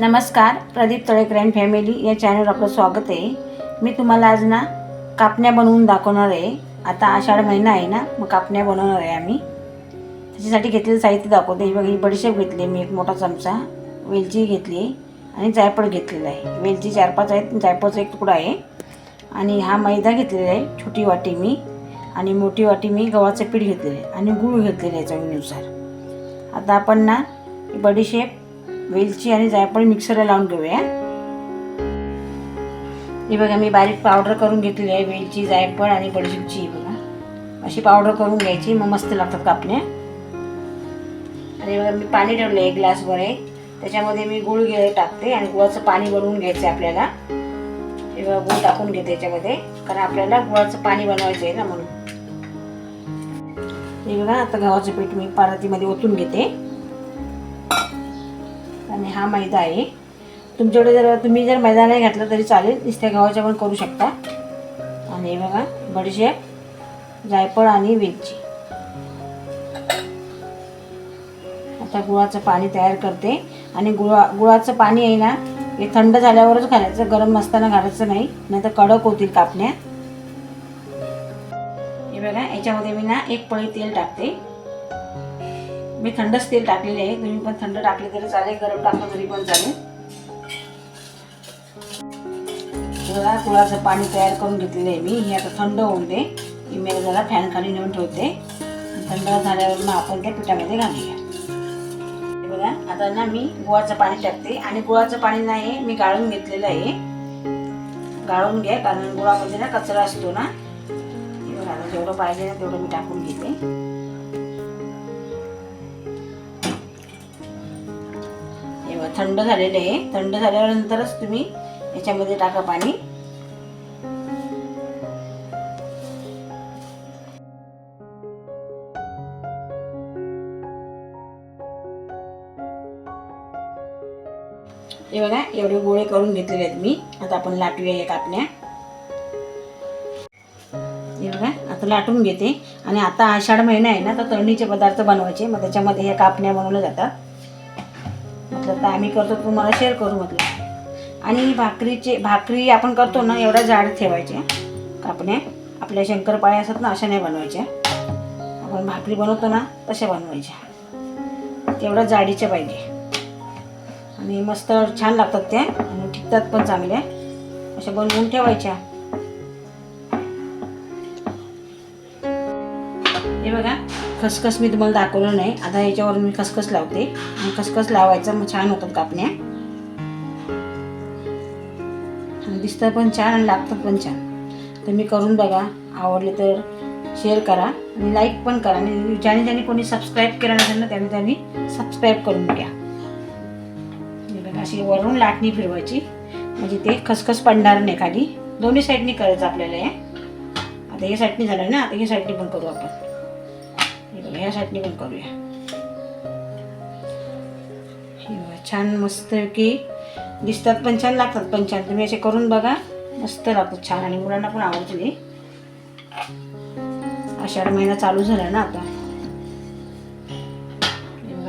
नमस्कार प्रदीप तळेकराईन फॅमिली या चॅनलवर आपलं स्वागत आहे. मी तुम्हाला आज ना कापण्या बनवून दाखवणार आहे. आता आषाढ महिना आहे ना मग कापण्या बनवणार आहे आम्ही. त्याच्यासाठी घेतलेलं साहित्य दाखवते. ही बघा ही बडीशेप घेतली मी एक मोठा चमचा. वेलची घेतली आहे आणि जायफळ घेतलेलं आहे. वेलची चार पाच आहेत जायफळचा एक तुकडा आहे. आणि हा मैदा घेतलेला आहे छोटी वाटी मी. आणि मोठी वाटी मी गव्हाचं पीठ घेतलेलं आहे. आणि गूळ घेतलेलं आहे चवीनुसार. आता आपण ना बडीशेप वेलची आणि जायफळ मिक्सरला लावून घेऊया. हे बघा मी बारीक पावडर करून घेतलेली आहे वेलची जायफळ आणि बडीशेपची बघा. अशी पावडर करून घ्यायची मग मस्त लागतात कापण्या आणि बघा मी पाणी ठेवलं एक ग्लासभर एक. त्याच्यामध्ये मी गुळ घे टाकते आणि गुळाचं पाणी बनवून घ्यायचं आहे आपल्याला. हे बघा गुळ टाकून घेते याच्यामध्ये कारण आपल्याला गुळाचं पाणी बनवायचं आहे ना म्हणून. हे बघा आता गव्हाचं पीठ मी पारातीमध्ये ओतून घेते. आणि हा मैदा आहे. तुमच्याकडे जर तुम्ही जर मैदा नाही घातला तरी चालेल. नुसत्या गव्हाच्या पण करू शकता. आणि हे बघा बडीशेप जायफळ आणि वेलची. आता गुळाचं पाणी तयार करते. आणि गुळा गुळाचं पाणी आहे ना हे थंड झाल्यावरच घालायचं. गरम नसताना घालायचं नाही. नाहीतर कडक होतील कापण्या. हे बघा याच्यामध्ये मी ना एक पळी तेल टाकते. मी थंडच तेल टाकलेले आहे. तुम्ही पण थंड टाकले तरी चालेल. गरम टाकलं तरी पण चालेल. बघा गुळाचं पाणी तयार करून घेतलेलं आहे मी. हे आता थंड होऊन दे. मी जरा फॅन खाली नेऊन ठेवते. थंड झाल्यावर मग आपण त्या पिठामध्ये घालूया. बघा आता ना मी गुळाचं पाणी टाकते. आणि गुळाचं पाणी नाही मी गाळून घेतलेलं आहे. गाळून घ्या कारण गुळामध्ये ना कचरा असतो ना. बघा आता जेवढं पाहिजे ना तेवढं मी टाकून घेते. थंड झालेलं आहे. थंड झाल्यानंतरच तुम्ही याच्यामध्ये टाका पाणी. हे बघा एवढे गोळे करून घेतलेले आहेत मी. आता आपण लाटूया या कापण्या. हे बघा आता लाटून घेते. आणि आता आषाढ महिना आहे ना तर तळणीचे पदार्थ बनवायचे. मग त्याच्यामध्ये ह्या कापण्या बनवल्या जातात. म्हटलं तर आम्ही करतो तुम्हाला शेअर करू म्हटलं. आणि भाकरीचे भाकरी आपण करतो ना एवढ्या जाड ठेवायच्या कापणे. आपल्या शंकरपाळे असतात ना अशा नाही बनवायच्या. आपण भाकरी बनवतो ना तशा बनवायच्या. तेवढ्या जाडीच्या पाहिजे. आणि मस्त छान लागतात त्या आणि टिकतात पण चांगल्या अशा बनवून ठेवायच्या. हे बघा. खसखस मी तुम्हाला दाखवलं नाही. आता याच्यावर मी खसखस लावते. आणि खसखस लावायचं मग छान होतात कापण्या. दिसतं दिसतात पण छान आणि लागतात पण छान. तर मी करून बघा. आवडले तर शेअर करा. आणि लाईक पण करा. आणि ज्याने ज्याने कोणी सबस्क्राईब केलं नसेल ना त्याने त्यांनी सबस्क्राईब करून घ्या. बघा अशी वरून लाटणी फिरवायची. म्हणजे ते खसखस पडणार नाही खाली. दोन्ही साईडनी करायचं आपल्याला हे. आता हे साईडनी झालं ना आता हे साईडनी पण करू आपण. हे बघा ह्या पण करूया. छान मस्त की दिसतात पण छान लागतात पण छान. तुम्ही असे करून बघा. मस्त लागतात छान आणि मुलांना पण आवडतील. आषाढ महिना चालू झाला ना आता.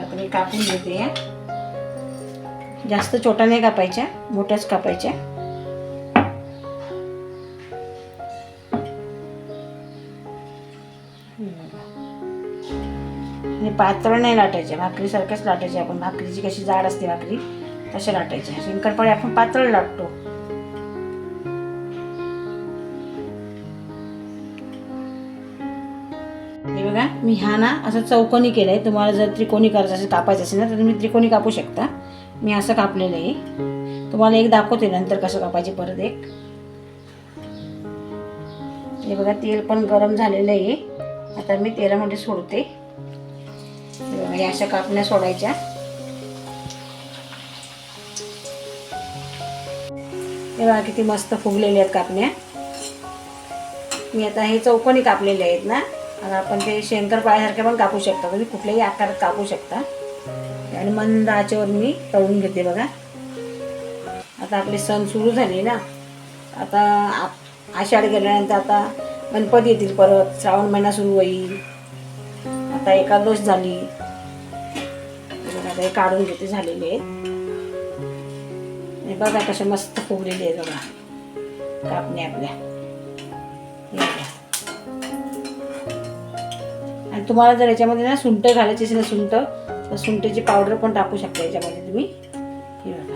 आता मी कापून घेते या जास्त छोटा नाही कापायच्या मोठ्याच कापायच्या. आणि पातळ नाही लाटायच्या भाकरीसारख्याच लाटायच्या आपण भाकरीची कशी जाड असते भाकरी तशा लाटायच्या शंकरपाळी आपण पातळ लाटतो. हे बघा मी हा ना असं चौकोनी केलंय. तुम्हाला जर त्रिकोणी करायचं असेल कापायचं असेल ना तर तुम्ही त्रिकोणी कापू शकता. मी असं कापलेलं आहे. तुम्हाला एक दाखवते नंतर कसं कापायचे परत एक. हे बघा तेल पण गरम झालेलं आहे. आता मी तेलामध्ये सोडते. हे या अशा कापण्या सोडायच्या. हे बघा किती मस्त फुगलेले आहेत कापण्या. मी आता हे चौकोनी कापलेले आहेत ना. आणि आपण ते शंकर पण कापू शकता. तुम्ही कुठल्याही आकारात कापू शकता. आणि मंद आचेवर मी तळून घेते बघा. आता आपले सण सुरू झाले ना. आता आषाढ गेल्यानंतर आता गणपती येतील परत. श्रावण महिना सुरू होईल. आता एकादश झाली. बघा, आता हे काढून घेते झालेले. आहेत बघा कशा मस्त फुगलेली आहे बघा. कापणे आपल्या. आणि तुम्हाला जर याच्यामध्ये ना सुंट घालायची असेल ना सुंट तर सुंटेची पावडर पण टाकू शकता याच्यामध्ये तुम्ही. हे बघा.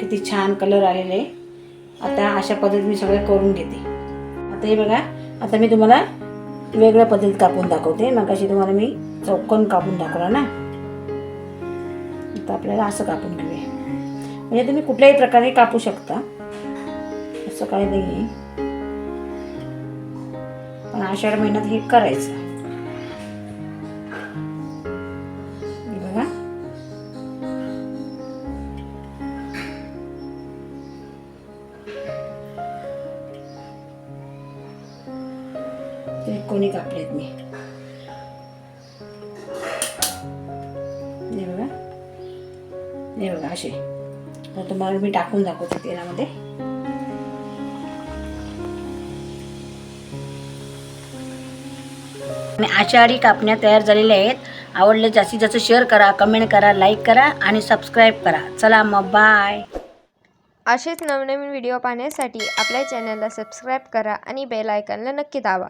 किती छान कलर आलेले. आहे. आता अशा पद्धतीने मी सगळं करून घेते. आता हे बघा आता मी तुम्हाला वेगळ्या पद्धतीत कापून दाखवते. मग अशी तुम्हाला मी चौकन कापून दाखवला ना? तर आपल्याला असं कापून घेऊया. म्हणजे तुम्ही कुठल्याही प्रकारे कापू शकता. असं काही नाही आहे पण आषाढ महिन्यात हे करायचं. कोणी कापलेत मी. हे बघा. हे बघा असे. तर तुम्हाला मी टाकून दाखवते तेलामध्ये. आणि आषाढी कापण्या तयार झालेल्या आहेत. आवडले जास्तीत जास्त शेअर करा कमेंट करा लाईक करा आणि सबस्क्राईब करा. चला मग बाय असेच नवनवीन व्हिडिओ पाहण्यासाठी आपल्या चॅनलला सबस्क्राईब करा आणि बेल आयकनला नक्की दाबा.